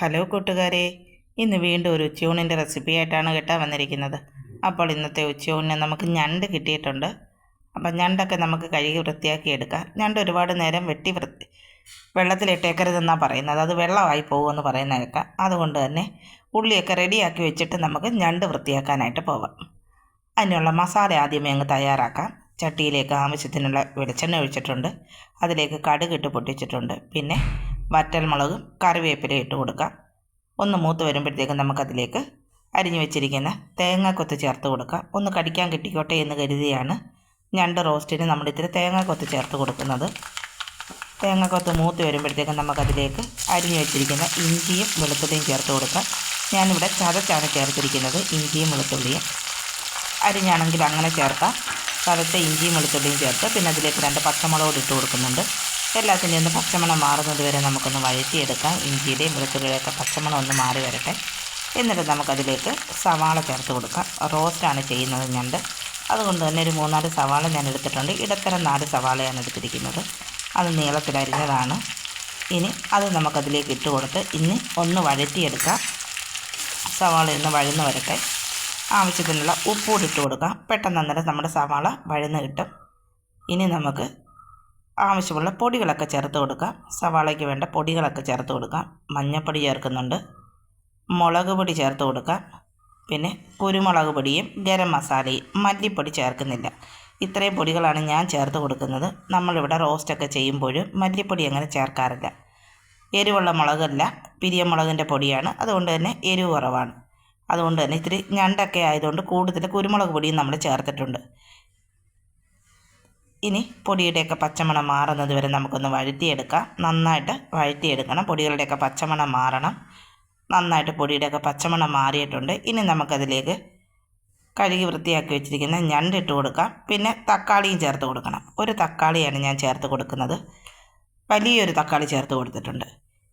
Hello കൂട്ടുകാരെ ഇന്ന് വീണ്ടും ഒരു ഉച്ചയൂണിന്റെ റെസിപ്പി ആയിട്ടാണ് കേട്ടാ വന്നിരിക്കുന്നത്. അപ്പോൾ ഇന്നത്തെ ഉച്ചയൂണിന് നമുക്ക് ഞണ്ട് കിട്ടിയിട്ടുണ്ട്. അപ്പം ഞണ്ടൊക്കെ നമുക്ക് കഴുകി വൃത്തിയാക്കി എടുക്കാം. ഞണ്ട് ഒരുപാട് നേരം വെട്ടി വൃത്തി വെള്ളത്തിലിട്ടേക്കരുതെന്നാണ് പറയുന്നത്. അത് വെള്ളമായി പോകുമെന്ന് പറയുന്ന കേൾക്കാം അതുകൊണ്ട് തന്നെ ഉള്ളിയൊക്കെ റെഡിയാക്കി വെച്ചിട്ട് നമുക്ക് ഞണ്ട് വൃത്തിയാക്കാനായിട്ട് പോകാം അതിനുള്ള മസാല ആദ്യമേ അങ്ങ് തയ്യാറാക്കാം. ചട്ടിയിലേക്ക് ആവശ്യത്തിനുള്ള വെളിച്ചെണ്ണ ഒഴിച്ചിട്ടുണ്ട്. അതിലേക്ക് കടുകിട്ട് പൊട്ടിച്ചിട്ടുണ്ട്. പിന്നെ വറ്റൽമുളകും കറിവേപ്പിലയും ഇട്ട് കൊടുക്കാം ഒന്ന് മൂത്ത് വരുമ്പോഴത്തേക്കും നമുക്കതിലേക്ക് അരിഞ്ഞു വെച്ചിരിക്കുന്ന തേങ്ങാക്കൊത്ത് ചേർത്ത് കൊടുക്കാം ഒന്ന് കടിക്കാൻ കിട്ടിക്കോട്ടെ എന്ന് കരുതിയാണ് ഞണ്ട് റോസ്റ്റിന് നമ്മൾ ഇത്തിരി തേങ്ങാക്കൊത്ത് ചേർത്ത് കൊടുക്കുന്നത്. തേങ്ങാക്കൊത്ത് മൂത്ത് വരുമ്പോഴത്തേക്കും നമുക്കതിലേക്ക് അരിഞ്ഞു വെച്ചിരിക്കുന്ന ഇഞ്ചിയും വെളുത്തുള്ളിയും ചേർത്ത് കൊടുക്കാം ഞാനിവിടെ ചതച്ചാണ് ചേർത്തിരിക്കുന്നത് ഇഞ്ചിയും വെളുത്തുള്ളിയും. അരിഞ്ഞാണെങ്കിൽ അങ്ങനെ ചേർക്കാം. ചതച്ച ഇഞ്ചിയും വെളുത്തുള്ളിയും ചേർത്ത് പിന്നെ അതിലേക്ക് രണ്ട് പച്ചമുളക് ഇട്ട് കൊടുക്കുന്നുണ്ട്. എല്ലാത്തിന്റെയും ഒന്ന് പച്ചമണം മാറുന്നത് വരെ നമുക്കൊന്ന് വഴറ്റിയെടുക്കാം. ഇഞ്ചിയുടെയും വെളുത്തുള്ളിയുടെയൊക്കെ പച്ചമണം ഒന്ന് മാറി വരട്ടെ. എന്നിട്ട് നമുക്കതിലേക്ക് സവാള ചേർത്ത് കൊടുക്കാം. റോസ്റ്റാണ് ചെയ്യുന്നത് ഞണ്ട്. അതുകൊണ്ട് തന്നെ ഒരു മൂന്നാൽ സവാള ഞാൻ എടുത്തിട്ടുണ്ട് ഇടത്തരം നാല് സവാളയാണ് എടുത്തിരിക്കുന്നത്. അത് നീളത്തിലരിഞ്ഞതാണ് ഇനി അത് നമുക്കതിലേക്ക് ഇട്ട് കൊടുത്ത് ഇനി ഒന്ന് വഴറ്റിയെടുക്കാം. സവാള ഒന്ന് വഴന്ന് വരട്ടെ. ആവശ്യത്തിനുള്ള ഉപ്പൂടി ഇട്ട് കൊടുക്കാം. പെട്ടെന്ന് അന്നേരം നമ്മുടെ സവാള വഴന്ന് കിട്ടും. ഇനി നമുക്ക് ആവശ്യമുള്ള പൊടികളൊക്കെ ചേർത്ത് കൊടുക്കാം. സവാളയ്ക്ക് വേണ്ട പൊടികളൊക്കെ ചേർത്ത് കൊടുക്കാം. മഞ്ഞൾപ്പൊടി ചേർക്കുന്നുണ്ട്. മുളക് പൊടി ചേർത്ത് കൊടുക്കാം. പിന്നെ കുരുമുളക് പൊടിയും ഗരം മസാലയും. മല്ലിപ്പൊടി ചേർക്കുന്നില്ല. ഇത്രയും പൊടികളാണ് ഞാൻ ചേർത്ത് കൊടുക്കുന്നത്. നമ്മളിവിടെ റോസ്റ്റൊക്കെ ചെയ്യുമ്പോഴും മല്ലിപ്പൊടി അങ്ങനെ ചേർക്കാറില്ല. എരിവുള്ള മുളകല്ല. പിരിയമുളകിന്റെ പൊടിയാണ്. അതുകൊണ്ട് തന്നെ എരിവ് കുറവാണ്. അതുകൊണ്ട് തന്നെ ഇത്തിരി ഞണ്ടൊക്കെ ആയതുകൊണ്ട് കൂടുതൽ കുരുമുളക് പൊടിയും നമ്മൾ ചേർത്തിട്ടുണ്ട്. ഇനി പൊടിയുടെയൊക്കെ പച്ചമണം മാറുന്നത് വരെ നമുക്കൊന്ന് വഴറ്റിയെടുക്കാം. നന്നായിട്ട് വഴറ്റിയെടുക്കണം. പൊടികളുടെയൊക്കെ പച്ചമണം മാറണം. നന്നായിട്ട് പൊടിയുടെയൊക്കെ പച്ചമണം മാറിയിട്ടുണ്ട്. ഇനി നമുക്കതിലേക്ക് കഴുകി വൃത്തിയാക്കി വെച്ചിരിക്കുന്ന ഞണ്ടിട്ട് കൊടുക്കാം. പിന്നെ തക്കാളിയും ചേർത്ത് കൊടുക്കണം. ഒരു തക്കാളിയാണ് ഞാൻ ചേർത്ത് കൊടുക്കുന്നത്. വലിയൊരു തക്കാളി ചേർത്ത് കൊടുത്തിട്ടുണ്ട്.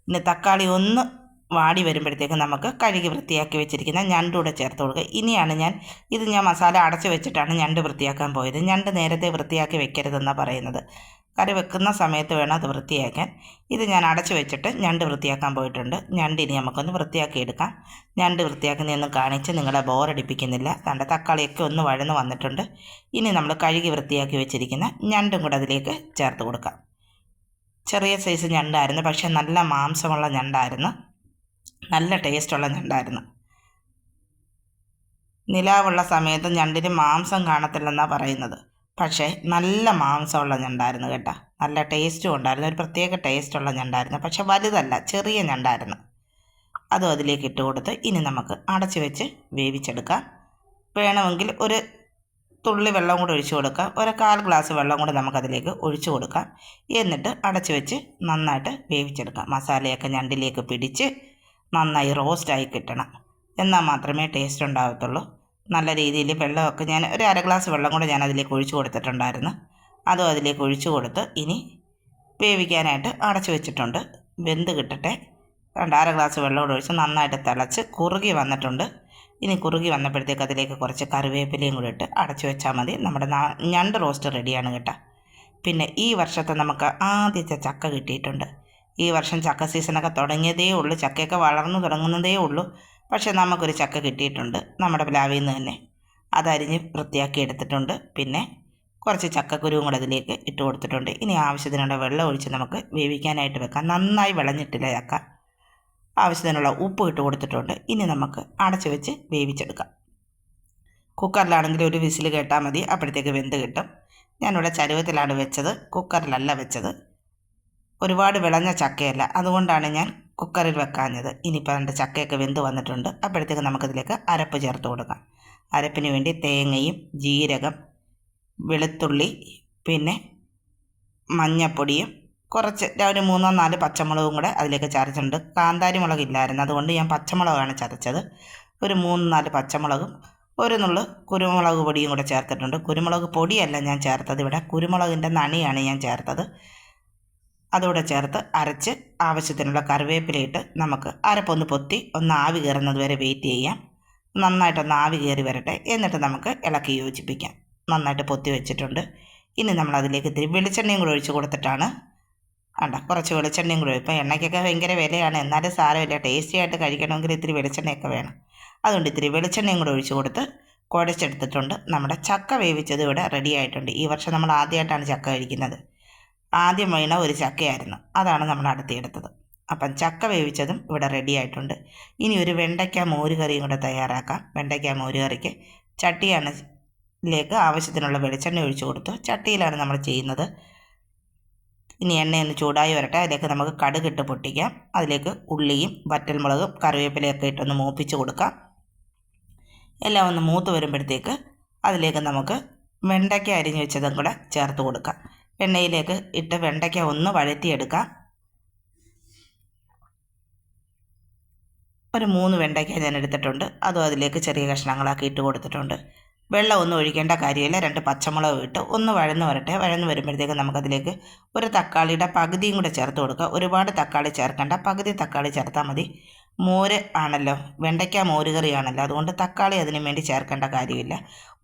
ഇനി തക്കാളി ഒന്ന് വാടി വരുമ്പോഴത്തേക്ക് നമുക്ക് കഴുകി വൃത്തിയാക്കി വെച്ചിരിക്കുന്ന ഞണ്ടൂടെ ചേർത്ത് കൊടുക്കുക. ഇനിയാണ് ഞാൻ ഇത് ഞാൻ മസാല അടച്ച് വെച്ചിട്ടാണ് ഞണ്ട് വൃത്തിയാക്കാൻ പോയത്. ഞണ്ട് നേരത്തെ വൃത്തിയാക്കി വെക്കരുതെന്നാണ് പറയുന്നത്. കറി വെക്കുന്ന സമയത്ത് വേണം അത് വൃത്തിയാക്കാൻ. ഇത് ഞാൻ അടച്ച് വെച്ചിട്ട് ഞണ്ട് വൃത്തിയാക്കാൻ പോയിട്ടുണ്ട്. ഞണ്ട് ഇനി നമുക്കൊന്ന് വൃത്തിയാക്കി എടുക്കാം. ഞണ്ട് വൃത്തിയാക്കുന്നതൊന്നും കാണിച്ച് നിങ്ങളെ ബോറടിപ്പിക്കുന്നില്ല തന്റെ തക്കാളിയൊക്കെ ഒന്ന് വഴന്ന് വന്നിട്ടുണ്ട്. ഇനി നമ്മൾ കഴുകി വൃത്തിയാക്കി വെച്ചിരിക്കുന്ന ഞണ്ടും കൂടെ അതിലേക്ക് ചേർത്ത് കൊടുക്കാം. ചെറിയ സൈസ് ഞണ്ടായിരുന്നു. പക്ഷേ നല്ല മാംസമുള്ള ഞണ്ടായിരുന്നു. നല്ല ടേസ്റ്റുള്ള ഞണ്ടായിരുന്നു നിലാവുള്ള സമയത്ത് ഞണ്ടിന് മാംസം കാണത്തില്ലെന്നാണ് പറയുന്നത്. പക്ഷേ നല്ല മാംസമുള്ള ഞണ്ടായിരുന്നു കേട്ടോ. നല്ല ടേസ്റ്റും ഉണ്ടായിരുന്നു. ഒരു പ്രത്യേക ടേസ്റ്റുള്ള ഞണ്ടായിരുന്നു. പക്ഷേ വലുതല്ല ചെറിയ ഞണ്ടായിരുന്നു. അതും അതിലേക്ക് ഇട്ട് കൊടുത്ത് ഇനി നമുക്ക് അടച്ചു വെച്ച് വേവിച്ചെടുക്കാം. വേണമെങ്കിൽ ഒരു തുള്ളി വെള്ളം കൂടി ഒഴിച്ചു കൊടുക്കാം. ഒരു കാൽ ഗ്ലാസ് വെള്ളം കൂടെ നമുക്കതിലേക്ക് ഒഴിച്ചു കൊടുക്കാം. എന്നിട്ട് അടച്ചു വെച്ച് നന്നായിട്ട് വേവിച്ചെടുക്കാം. മസാലയൊക്കെ ഞണ്ടിലേക്ക് പിടിച്ച് നന്നായി റോസ്റ്റായി കിട്ടണം. എന്നാൽ മാത്രമേ ടേസ്റ്റ് ഉണ്ടാകത്തുള്ളൂ നല്ല രീതിയിൽ വെള്ളമൊക്കെ ഞാൻ ഒരു അര ഗ്ലാസ് വെള്ളം കൂടെ ഞാൻ അതിലേക്ക് ഒഴിച്ചു കൊടുത്തിട്ടുണ്ടായിരുന്നു. അതും അതിലേക്ക് ഒഴിച്ചു കൊടുത്ത് ഇനി വേവിക്കാനായിട്ട് അടച്ചു വെച്ചിട്ടുണ്ട്. വെന്ത് കിട്ടട്ടെ. രണ്ട് അര ഗ്ലാസ് വെള്ളം കൂടെ ഒഴിച്ച് നന്നായിട്ട് തിളച്ച് കുറുകി വന്നിട്ടുണ്ട്. ഇനി കുറുകി വന്നപ്പോഴത്തേക്ക് അതിലേക്ക് കുറച്ച് കറിവേപ്പിലയും കൂടി ഇട്ട് അടച്ചു വെച്ചാൽ മതി. നമ്മുടെ ഞണ്ട് റോസ്റ്റ് റെഡിയാണ് കേട്ടോ. പിന്നെ ഈ വർഷത്തെ നമുക്ക് ആദ്യത്തെ ചക്ക കിട്ടിയിട്ടുണ്ട്. ഈ വർഷം ചക്ക സീസണൊക്കെ തുടങ്ങിയതേ ഉള്ളൂ. ചക്കയൊക്കെ വളർന്നു തുടങ്ങുന്നതേ ഉള്ളൂ. പക്ഷേ നമുക്കൊരു ചക്ക കിട്ടിയിട്ടുണ്ട്. നമ്മുടെ പ്ലാവിൽ നിന്ന് തന്നെ. അതരിഞ്ഞ് വൃത്തിയാക്കി എടുത്തിട്ടുണ്ട്. പിന്നെ കുറച്ച് ചക്കക്കുരുവും കൂടെ അതിലേക്ക് ഇട്ട് കൊടുത്തിട്ടുണ്ട്. ഇനി ആവശ്യത്തിനുള്ള വെള്ളം ഒഴിച്ച് നമുക്ക് വേവിക്കാനായിട്ട് വെക്കാം. നന്നായി വിളഞ്ഞിട്ടില്ല ചക്ക. ആവശ്യത്തിനുള്ള ഉപ്പ് ഇട്ട് കൊടുത്തിട്ടുണ്ട്. ഇനി നമുക്ക് അടച്ചു വെച്ച് വേവിച്ചെടുക്കാം. കുക്കറിലാണെങ്കിൽ ഒരു വിസിൽ കേട്ടാൽ മതി. അപ്പോഴത്തേക്ക് വെന്ത് കിട്ടും. ഞാനിവിടെ ചരുവത്തിലാണ് വെച്ചത്. കുക്കറിലല്ല വെച്ചത്. ഒരുപാട് വിളഞ്ഞ ചക്കയല്ല. അതുകൊണ്ടാണ് ഞാൻ കുക്കറിൽ വെക്കാഞ്ഞത്. ഇനിയിപ്പോൾ രണ്ട് ചക്കയൊക്കെ വെന്ത് വന്നിട്ടുണ്ട്. അപ്പോഴത്തേക്ക് നമുക്കതിലേക്ക് അരപ്പ് ചേർത്ത് കൊടുക്കാം. അരപ്പിന് വേണ്ടി തേങ്ങയും ജീരകം വെളുത്തുള്ളി പിന്നെ മഞ്ഞപ്പൊടിയും കുറച്ച് ഒരു മൂന്നോ നാല് പച്ചമുളകും കൂടെ അതിലേക്ക് ചതച്ചിട്ടുണ്ട്. കാന്താരി മുളക് ഇല്ലായിരുന്നു. അതുകൊണ്ട് ഞാൻ പച്ചമുളകാണ് ചതച്ചത്. ഒരു മൂന്ന് നാല് പച്ചമുളകും ഒരു നുള്ളു കുരുമുളക് പൊടിയും കൂടെ ചേർത്തിട്ടുണ്ട്. കുരുമുളക് പൊടിയല്ല ഞാൻ ചേർത്തത് ഇവിടെ. കുരുമുളകിന്റെ നണിയാണ് ഞാൻ ചേർത്തത്. അതുകൂടെ ചേർത്ത് അരച്ച് ആവശ്യത്തിനുള്ള കറിവേപ്പിലയിട്ട് നമുക്ക് അരപ്പൊന്ന് പൊത്തി ഒന്ന് ആവി കയറുന്നത് വരെ വെയിറ്റ് ചെയ്യാം. നന്നായിട്ടൊന്ന് ആവി കയറി വരട്ടെ. എന്നിട്ട് നമുക്ക് ഇളക്കി യോജിപ്പിക്കാം. നന്നായിട്ട് പൊത്തി വെച്ചിട്ടുണ്ട്. ഇനി നമ്മൾ അതിലേക്ക് ഇത്തിരി വെളിച്ചെണ്ണയും കൂടെ ഒഴിച്ച് കൊടുത്തിട്ടാണ്. വേണ്ട കുറച്ച് വെളിച്ചെണ്ണയും കൂടെ ഇപ്പം എണ്ണയ്ക്കൊക്കെ ഭയങ്കര വിലയാണ്. എന്നാലും സാരമില്ല. ടേസ്റ്റി ആയിട്ട് കഴിക്കണമെങ്കിൽ ഇത്തിരി വെളിച്ചെണ്ണയൊക്കെ വേണം. അതുകൊണ്ട് ഇത്തിരി വെളിച്ചെണ്ണയും കൂടെ ഒഴിച്ച് കൊടുത്ത് കുഴച്ചെടുത്തിട്ടുണ്ട്. നമ്മുടെ ചക്ക വേവിച്ചത് ഇവിടെ റെഡി ആയിട്ടുണ്ട്. ഈ വർഷം നമ്മൾ ആദ്യമായിട്ടാണ് ചക്ക കഴിക്കുന്നത്. ആദ്യം വീണ ഒരു ചക്കയായിരുന്നു. അതാണ് നമ്മൾ അടുത്തെടുത്തത് അപ്പം ചക്ക വേവിച്ചതും ഇവിടെ റെഡി ആയിട്ടുണ്ട്. ഇനി ഒരു വെണ്ടയ്ക്ക മോര് കറിയും കൂടെ തയ്യാറാക്കാം. വെണ്ടയ്ക്ക മോര് കറിക്ക് ചട്ടിയാണ് ലേക്ക് ആവശ്യത്തിനുള്ള വെളിച്ചെണ്ണ ഒഴിച്ചു കൊടുത്തു. ചട്ടിയിലാണ് നമ്മൾ ചെയ്യുന്നത്. ഇനി എണ്ണയൊന്ന് ചൂടായി വരട്ടെ. അതിലേക്ക് നമുക്ക് കടുകിട്ട് പൊട്ടിക്കാം. അതിലേക്ക് ഉള്ളിയും വറ്റൽമുളകും കറിവേപ്പിലയൊക്കെ ഇട്ടൊന്ന് മൂപ്പിച്ച് കൊടുക്കാം. എല്ലാം ഒന്ന് മൂത്ത് വരുമ്പോഴത്തേക്ക് അതിലേക്ക് നമുക്ക് വെണ്ടയ്ക്ക അരിഞ്ഞു വെച്ചതും കൂടെ ചേർത്ത് കൊടുക്കാം. എണ്ണയിലേക്ക് ഇട്ട് വെണ്ടയ്ക്ക ഒന്ന് വഴറ്റിയെടുക്കാം. ഒരു മൂന്ന് വെണ്ടയ്ക്ക ഞാൻ എടുത്തിട്ടുണ്ട്. അതും അതിലേക്ക് ചെറിയ കഷ്ണങ്ങളാക്കി ഇട്ട് കൊടുത്തിട്ടുണ്ട്. വെള്ളം ഒന്നും ഒഴിക്കേണ്ട കാര്യമില്ല. രണ്ട് പച്ചമുളക് ഇട്ട് ഒന്ന് വഴന്ന് വരട്ടെ. വഴന്ന് വരുമ്പോഴത്തേക്ക് നമുക്കതിലേക്ക് ഒരു തക്കാളിയുടെ പകുതിയും കൂടെ ചേർത്ത് കൊടുക്കുക ഒരുപാട് തക്കാളി ചേർക്കേണ്ട. പകുതി തക്കാളി ചേർത്താൽ മതി. മോര് ആണല്ലോ. വെണ്ടയ്ക്ക മോര് കറിയാണല്ലോ അതുകൊണ്ട് തക്കാളി അതിനു വേണ്ടി ചേർക്കേണ്ട കാര്യമില്ല.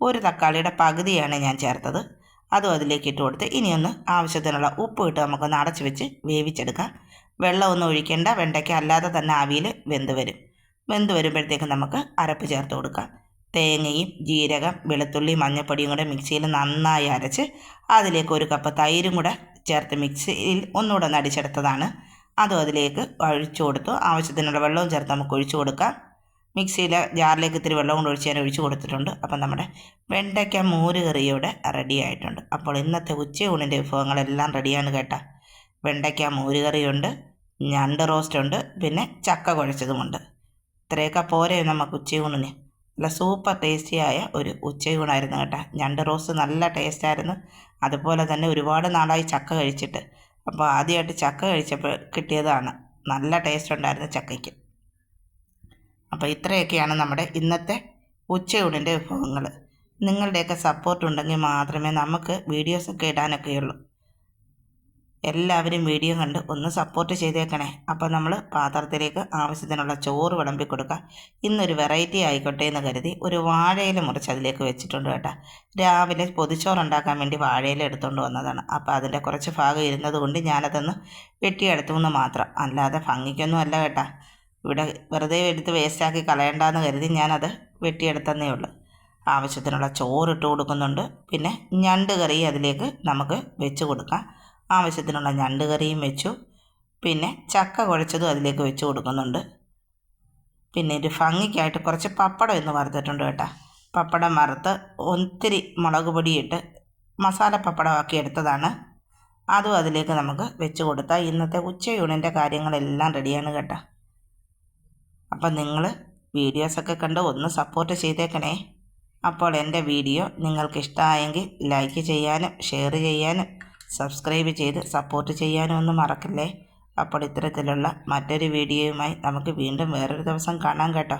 ഒരു തക്കാളിയുടെ പകുതിയാണ് ഞാൻ ചേർത്തത്. അതും അതിലേക്ക് ഇട്ട് കൊടുത്ത് ഇനിയൊന്ന് ആവശ്യത്തിനുള്ള ഉപ്പ് ഇട്ട് നമുക്കൊന്ന് അടച്ച് വെച്ച് വേവിച്ചെടുക്കാം. വെള്ളമൊന്നും ഒഴിക്കേണ്ട വെണ്ടയ്ക്ക അല്ലാതെ തന്നെ ആവിയിൽ വെന്ത് വരും. വെന്ത് വരുമ്പോഴത്തേക്ക് നമുക്ക് അരപ്പ് ചേർത്ത് കൊടുക്കാം. തേങ്ങയും ജീരകം വെളുത്തുള്ളി മഞ്ഞൾപ്പൊടിയും കൂടെ മിക്സിയിൽ നന്നായി അരച്ച് അതിലേക്ക് ഒരു കപ്പ് തൈരും കൂടെ ചേർത്ത് മിക്സിയിൽ ഒന്നുകൂടെ ഒന്ന് അടിച്ചെടുത്തതാണ്. അതും അതിലേക്ക് ഒഴിച്ചു കൊടുത്തു. ആവശ്യത്തിനുള്ള വെള്ളവും ചേർത്ത് നമുക്ക് ഒഴിച്ചു കൊടുക്കാം. മിക്സിയിലെ ജാറിലേക്ക് ഇത്തിരി വെള്ളം കൊണ്ട് ഒഴിച്ച് ഞാൻ ഒഴിച്ചു കൊടുത്തിട്ടുണ്ട്. അപ്പം നമ്മുടെ വെണ്ടയ്ക്ക മോര് കറിയോടെ റെഡി ആയിട്ടുണ്ട്. അപ്പോൾ ഇന്നത്തെ ഉച്ചയൂണിന്റെ വിഭവങ്ങളെല്ലാം റെഡിയാണ് കേട്ടോ. വെണ്ടയ്ക്ക മോര് കറിയുണ്ട് ഞണ്ട് റോസ്റ്റുണ്ട് പിന്നെ ചക്ക കുഴച്ചതുമുണ്ട്. ഇത്രയൊക്കെ പോരെ നമുക്ക് ഉച്ചയൂണിന്. നല്ല സൂപ്പർ ടേസ്റ്റിയായ ഒരു ഉച്ചയൂണായിരുന്നു കേട്ടോ. ഞണ്ട് റോസ്റ്റ് നല്ല ടേസ്റ്റായിരുന്നു അതുപോലെ തന്നെ ഒരുപാട് നാളായി ചക്ക കഴിച്ചിട്ട്. അപ്പോൾ ആദ്യമായിട്ട് ചക്ക കഴിച്ചപ്പോൾ കിട്ടിയതാണ്. നല്ല ടേസ്റ്റ് ഉണ്ടായിരുന്നു ചക്കയ്ക്ക്. അപ്പോൾ ഇത്രയൊക്കെയാണ് നമ്മുടെ ഇന്നത്തെ ഉച്ചയൂണിന്റെ വിഭവങ്ങൾ നിങ്ങളുടെയൊക്കെ സപ്പോർട്ട് ഉണ്ടെങ്കിൽ മാത്രമേ നമുക്ക് വീഡിയോസൊക്കെ ഇടാനൊക്കെയുള്ളൂ എല്ലാവരും വീഡിയോ കണ്ട് ഒന്ന് സപ്പോർട്ട് ചെയ്തേക്കണേ. അപ്പോൾ നമ്മൾ പാത്രത്തിലേക്ക് ആവശ്യത്തിനുള്ള ചോറ് വിളമ്പി കൊടുക്കുക ഇന്നൊരു വെറൈറ്റി ആയിക്കോട്ടെ എന്ന് കരുതി ഒരു വാഴയില മുറിച്ച് അതിലേക്ക് വെച്ചിട്ടുണ്ട് കേട്ടോ. രാവിലെ പൊതിച്ചോറ് ഉണ്ടാക്കാൻ വേണ്ടി വാഴയില എടുത്തുകൊണ്ട് വന്നതാണ്. അപ്പോൾ അതിന്റെ കുറച്ച് ഭാഗം ഇരുന്നത് കൊണ്ട് ഞാനതൊന്ന് വെട്ടിയെടുത്തു എന്ന് മാത്രം. അല്ലാതെ ഭംഗിക്കൊന്നും അല്ല കേട്ടോ. ഇവിടെ വെറുതെ എടുത്ത് വേസ്റ്റാക്കി കളയണ്ടെന്ന് കരുതി ഞാനത് വെട്ടിയെടുത്തന്നേ ഉള്ളൂ. ആവശ്യത്തിനുള്ള ചോറിട്ട് കൊടുക്കുന്നുണ്ട്. പിന്നെ ഞണ്ട് കറി അതിലേക്ക് നമുക്ക് വെച്ച് കൊടുക്കാം. ആവശ്യത്തിനുള്ള ഞണ്ട് കറിയും വെച്ചു. പിന്നെ ചക്ക കുഴച്ചതും അതിലേക്ക് വെച്ച് കൊടുക്കുന്നുണ്ട്. പിന്നെ ഒരു ഭംഗിക്കായിട്ട് കുറച്ച് പപ്പടം ഇന്ന് വറുത്തിട്ടുണ്ട് കേട്ടോ. പപ്പടം വറുത്ത് ഒത്തിരി മുളക് പൊടിയിട്ട് മസാല പപ്പടമാക്കി എടുത്തതാണ്. അതും അതിലേക്ക് നമുക്ക് വെച്ച് കൊടുത്താൽ ഇന്നത്തെ ഉച്ചയൂണിന്റെ കാര്യങ്ങളെല്ലാം റെഡിയാണ് കേട്ടോ. അപ്പം നിങ്ങൾ വീഡിയോസൊക്കെ കണ്ട് ഒന്ന് സപ്പോർട്ട് ചെയ്തേക്കണേ. അപ്പോൾ എന്റെ വീഡിയോ നിങ്ങൾക്ക് ഇഷ്ടമായെങ്കിൽ ലൈക്ക് ചെയ്യാനും ഷെയർ ചെയ്യാനും സബ്സ്ക്രൈബ് ചെയ്ത് സപ്പോർട്ട് ചെയ്യാനും ഒന്നും മറക്കല്ലേ? അപ്പോൾ ഇത്തരത്തിലുള്ള മറ്റൊരു വീഡിയോയുമായി നമുക്ക് വീണ്ടും വേറൊരു ദിവസം കാണാം കേട്ടോ.